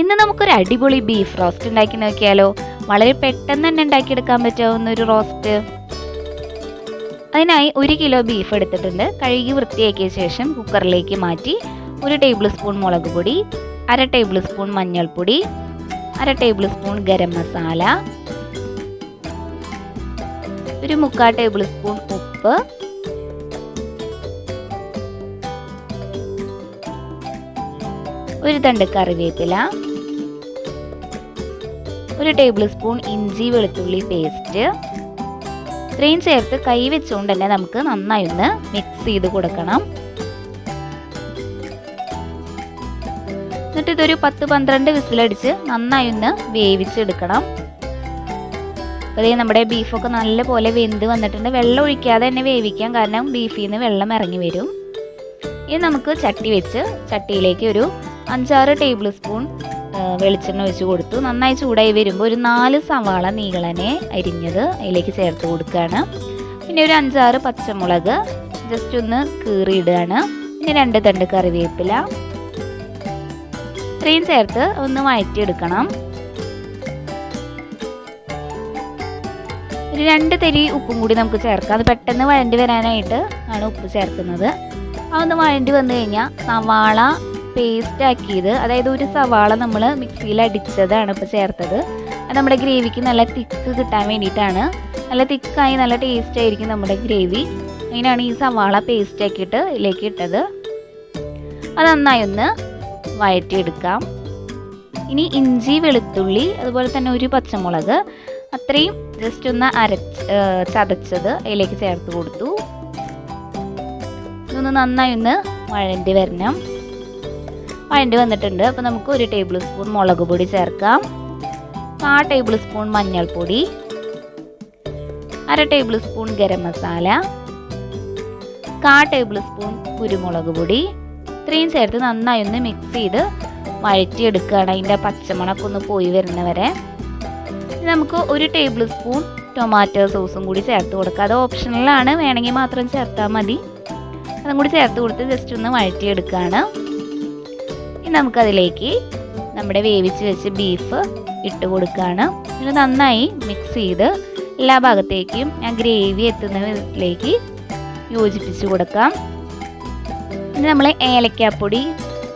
ഇന്ന് നമുക്കൊരു അടിപൊളി ബീഫ് റോസ്റ്റ് ഉണ്ടാക്കി നോക്കിയാലോ? വളരെ പെട്ടെന്ന് തന്നെ ഉണ്ടാക്കിയെടുക്കാൻ പറ്റാവുന്ന ഒരു റോസ്റ്റ് അതിനായി ഒരു കിലോ ബീഫ് എടുത്തിട്ടുണ്ട്. കഴുകി വൃത്തിയാക്കിയ ശേഷം കുക്കറിലേക്ക് മാറ്റി ഒരു ടേബിൾ സ്പൂൺ മുളക് പൊടി അര ടേബിൾ സ്പൂൺ മഞ്ഞൾപ്പൊടി അര ടേബിൾ സ്പൂൺ ഗരം മസാല ഒരു മുക്കാൽ ടേബിൾ സ്പൂൺ ഉപ്പ് ഒരു തണ്ട് കറിവേപ്പില ഒരു ടേബിൾ സ്പൂൺ ഇഞ്ചി വെളുത്തുള്ളി പേസ്റ്റ് ഇത്രയും ചേർത്ത് കൈ വെച്ചുകൊണ്ട് തന്നെ നമുക്ക് നന്നായി ഒന്ന് മിക്സ് ചെയ്ത് കൊടുക്കണം. എന്നിട്ട് ഇതൊരു പത്ത് പന്ത്രണ്ട് വിസിലടിച്ച് നന്നായി ഒന്ന് വേവിച്ചെടുക്കണം. അതേ നമ്മുടെ ബീഫൊക്കെ നല്ലപോലെ വെന്ത് വന്നിട്ടുണ്ട്. വെള്ളം ഒഴിക്കാതെ തന്നെ വേവിക്കാം കാരണം ബീഫിൽ നിന്ന് വെള്ളം ഇറങ്ങി വരും. ഇനി നമുക്ക് ചട്ടി വെച്ച് ചട്ടിയിലേക്ക് ഒരു അഞ്ചാറ് ടേബിൾ സ്പൂൺ വെളിച്ചെണ്ണ ഒഴിച്ച് കൊടുത്തു. നന്നായി ചൂടായി വരുമ്പോൾ ഒരു നാല് സവാള നീളനെ അരിഞ്ഞത് അതിലേക്ക് ചേർത്ത് കൊടുക്കുകയാണ്. പിന്നെ ഒരു അഞ്ചാറ് പച്ചമുളക് ജസ്റ്റ് ഒന്ന് കീറിയിടുകയാണ്. പിന്നെ രണ്ട് തണ്ട് കറിവേപ്പില. ഇത്രയും ചേർത്ത് ഒന്ന് വഴറ്റിയെടുക്കണം. ഒരു രണ്ട് തരി ഉപ്പും കൂടി നമുക്ക് ചേർക്കാം. അത് പെട്ടെന്ന് വഴണ്ടി വരാനായിട്ട് ആണ് ഉപ്പ് ചേർക്കുന്നത്. അതൊന്ന് വഴണ്ടി വന്നു കഴിഞ്ഞാൽ സവാള പേസ്റ്റ് ആക്കിയത്. അതായത് ഒരു സവാള നമ്മൾ മിക്സിയിൽ അടിച്ചതാണ് ഇപ്പോൾ ചേർത്തത്. നമ്മുടെ ഗ്രേവിക്ക് നല്ല തിക്ക് കിട്ടാൻ വേണ്ടിയിട്ടാണ്. നല്ല തിക്കായി നല്ല ടേസ്റ്റ് ആയിരിക്കും നമ്മുടെ ഗ്രേവി. അതിനാണ് ഈ സവാള പേസ്റ്റ് ആക്കിയിട്ട് ഇതിലേക്ക് ഇട്ടത്. അത് നന്നായി ഒന്ന് വഴറ്റിയെടുക്കാം. ഇനി ഇഞ്ചി വെളുത്തുള്ളി അതുപോലെ തന്നെ ഒരു പച്ചമുളക് അത്രയും ജസ്റ്റ് ഒന്ന് അരച്ച് ചതച്ചത് അതിലേക്ക് ചേർത്ത് കൊടുത്തു. ഇതൊന്ന് നന്നായി ഒന്ന് വഴണ്ടി വരണം. വഴണ്ടി വന്നിട്ടുണ്ട്. അപ്പോൾ നമുക്ക് ഒരു ടേബിൾ സ്പൂൺ മുളക് പൊടി ചേർക്കാം. കാ ടേബിൾ സ്പൂൺ മഞ്ഞൾപ്പൊടി. അര ടേബിൾ സ്പൂൺ ഗരം മസാല. കാ ടേബിൾ സ്പൂൺ കുരുമുളക് പൊടി. ഇത്രയും ചേർത്ത് നന്നായി ഒന്ന് മിക്സ് ചെയ്ത് വഴറ്റിയെടുക്കുകയാണ്. അതിന്റെ പച്ചമണമൊക്കെ ഒന്ന് പോയി വരുന്നവരെ നമുക്ക് ഒരു ടേബിൾ സ്പൂൺ ടൊമാറ്റോ സോസും കൂടി ചേർത്ത് കൊടുക്കുക അത് ഓപ്ഷണലാണ് വേണമെങ്കിൽ മാത്രം ചേർത്താൽ മതി. അതും കൂടി ചേർത്ത് കൊടുത്ത് ജസ്റ്റ് ഒന്ന് വഴറ്റിയെടുക്കുകയാണ്. ഇനി നമുക്കതിലേക്ക് നമ്മുടെ വേവിച്ച് വെച്ച് ബീഫ് ഇട്ട് കൊടുക്കുകയാണ് ഇത് നന്നായി മിക്സ് ചെയ്ത് എല്ലാ ഭാഗത്തേക്കും ആ ഗ്രേവി എത്തുന്നതിലേക്ക് യോജിപ്പിച്ച് കൊടുക്കാം. ഇനി നമ്മൾ ഏലക്കാപ്പൊടി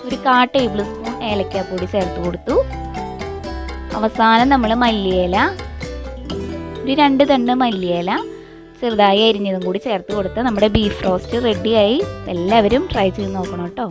ഒരു കാ ടേബിൾ സ്പൂൺ ഏലക്കാപ്പൊടി ചേർത്ത് കൊടുത്തു. അവസാനം നമ്മൾ മല്ലിയില ഒരു രണ്ട് തണ്ട് മല്ലിയില ചെറുതായി അരിഞ്ഞതും കൂടി ചേർത്ത് കൊടുത്ത് നമ്മുടെ ബീഫ് റോസ്റ്റ് റെഡിയായി എല്ലാവരും ട്രൈ ചെയ്ത് നോക്കണം കേട്ടോ.